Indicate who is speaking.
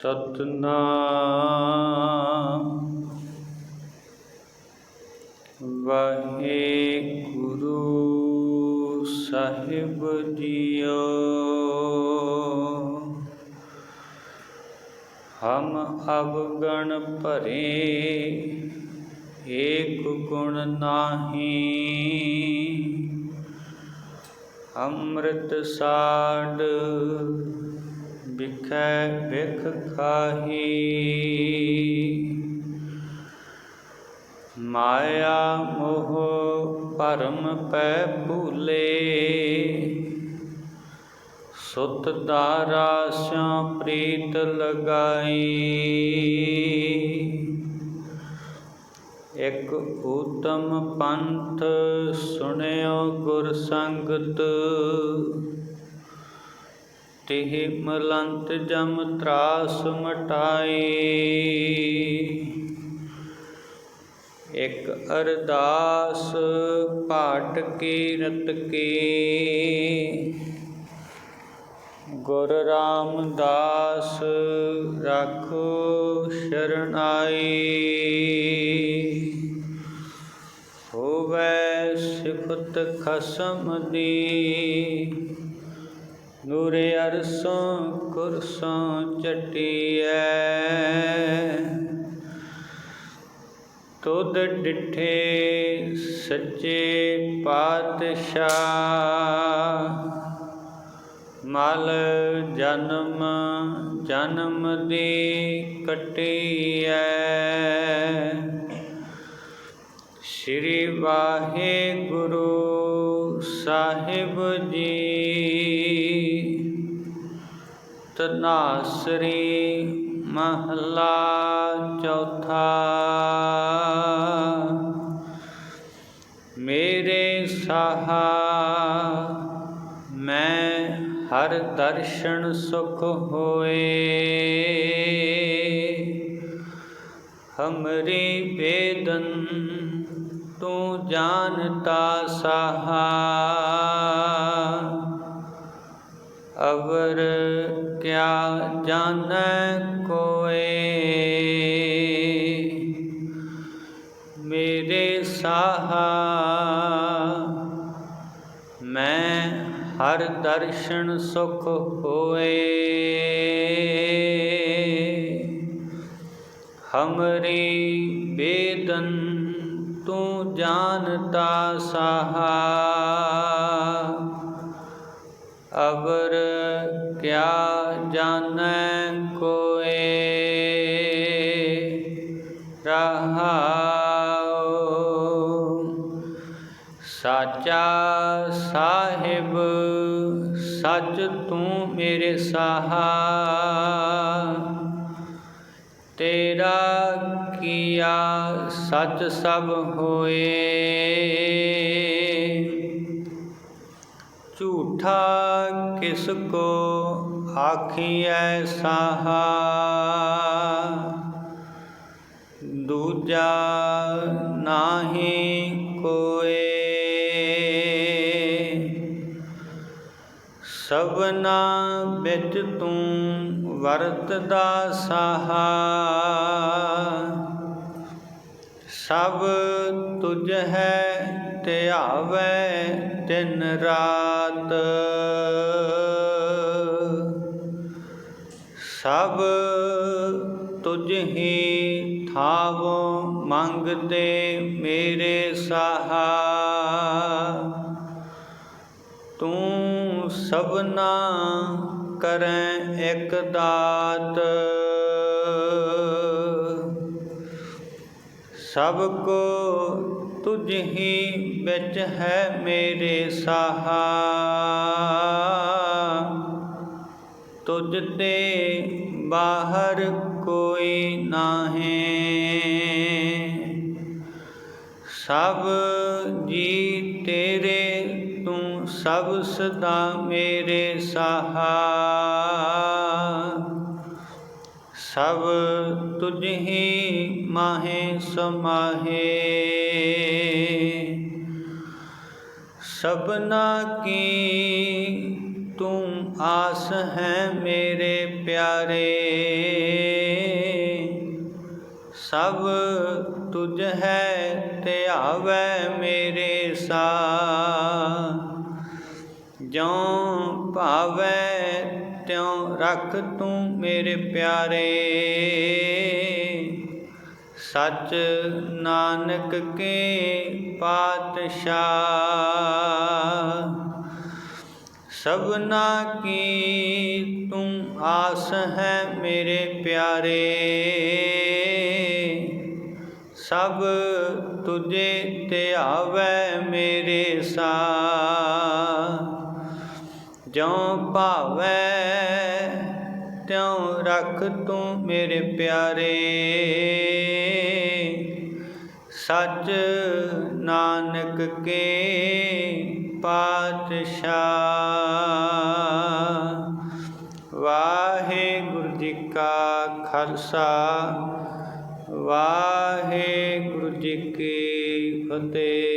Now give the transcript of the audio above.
Speaker 1: ਸਤਨਾਮ ਵਾਹਿਗੁਰੂ ਸਾਹਿਬ ਜੀਓ। ਹਮ ਅਵਗਣ ਭਰੇ ਏਕ ਗੁਣ ਨਾਹੀ। ਅੰਮ੍ਰਿਤ ਸਾਡ ਬਿਖੈ ਵਿਖ ਖਾਹੀ। ਮਾਇਆ ਮੋਹ ਭਰਮ ਪੈ ਭੂਲੇ। ਸੁਤ ਦਾਰਾ ਸਿਉ ਪ੍ਰੀਤ ਲਗਾਈ। ਇਕ ਊਤਮ ਪੰਥ ਸੁਣਿਓ ਗੁਰ ਸੰਗਤ। ਤਿਹ ਮਲੰਤ ਜਮ ਤਰਾਸ ਮਟਾਈ ਇਕ ਅਰਦਾਸ ਪਾਟ ਕੀਰਤ ਕੀ। ਗੁਰ ਰਾਮਦਾਸ ਰਾਖੋ ਸ਼ਰਨਾਈ ਹੋਵੇ ਸਿਫਤ ਖਸਮ ਦੀ। ਨੂਰੇ ਅਰਸੋਂ, ਕੁਰਸੋਂ ਚਟੀਐ। ਤੁਧ ਡਿਠੇ ਸੱਚੇ ਪਾਤਸ਼ਾਹ। ਮਲ ਜਨਮ ਜਨਮ ਦੀ ਕਟੀਐ। ਸ੍ਰੀ ਵਾਹਿਗੁਰੂ ਸਾਹਿਬ ਜੀ। ਤਨਾਸਰੀ ਮਹਲਾ ਚੌਥਾ। ਮੇਰੇ ਸਾਹਾ, ਮੈਂ ਹਰ ਦਰਸ਼ਨ ਸੁਖ ਹੋਏ। ਹਮਰੀ ਬੇਦਨ ਤੂੰ ਜਾਣਤਾ ਸਾਹਾ। ਅਵਰ ਕਿਆ ਜਾਣੈ ਕੋਏ? ਮੇਰੇ ਸਾਹਾ, ਮੈਂ ਹਰ ਦਰਸ਼ਨ ਸੁਖ ਹੋਏ। ਹਮਰੀ ਬੇਦਨ ਤੂੰ ਜਾਣਤਾ ਸਾਹਾ। ਸੱਚ ਤੂੰ ਮੇਰੇ ਸਾਹਾ। ਤੇਰਾ ਕੀਆ ਸੱਚ ਸਭ ਹੋਏ। ਝੂਠਾ ਕਿਸ ਕੋ ਆਖੀਐ ਸਾਹਾ। ਦੂਜਾ ਨਾਹੀ ਕੋਏ। ਸਭਨਾ ਵਿੱਚ ਤੂੰ ਵਰਤਦਾ ਸਾਹਾ। ਸਭ ਤੁਝ ਹੈ ਧਿਆਵੈ ਦਿਨ ਰਾਤ। ਸਭ ਤੁਝ ਹੀ ਥਾਵੋ ਮੰਗਦੇ ਮੇਰੇ ਸਾਹਾ। ਤੂੰ ਸਭਨਾ ਕਰੈ ਇਕ ਦਾਤ। ਸਭ ਕੋ ਤੁਝ ਹੀ ਵਿੱਚ ਹੈ ਮੇਰੇ ਸਾਹਾ। ਤੁਝ ਤੇ ਬਾਹਰ ਕੋਈ ਨਾਹੀ। ਸਭ ਜੀ ਤੇਰੇ ਤੂੰ ਸਭ ਸਦਾ ਮੇਰੇ ਸਹਾ ਸਭ ਤੁਝ ਹੀ ਮਾਹੇ ਸਮਾਹੇ। ਸਭਨਾ ਕੀ ਤੂੰ ਆਸ ਹੈ ਮੇਰੇ ਪਿਆਰੇ। ਸਭ ਤੁਝ ਹੈ ਧਿਆਵੈ ਮੇਰੇ ਸਾ ਜਉ ਭਾਵੈ, ਤਿਉ ਰਖ ਤੂੰ ਮੇਰੇ ਪਿਆਰੇ। ਸਚ ਨਾਨਕ ਕੇ ਪਾਤਸ਼ਾਹ। ਸਭਨਾ ਕੀ ਤੂੰ ਆਸ ਹੈ ਮੇਰੇ ਪਿਆਰੇ। ਸਭ ਤੁਝੇ ਧਿਆਵੈ ਮੇਰੇ ਸਾ ਜਿਉ ਭਾਵੈ, ਤਿਉ ਰਖ ਤੂੰ ਮੇਰੇ ਪਿਆਰੇ। ਸੱਚ ਨਾਨਕ ਕੇ ਪਾਤਸ਼ਾਹ। ਵਾਹਿਗੁਰੂ ਜੀ ਕਾ ਖਾਲਸਾ ਵਾਹਿਗੁਰੂ ਜੀ ਕੀ ਫਤਿਹ।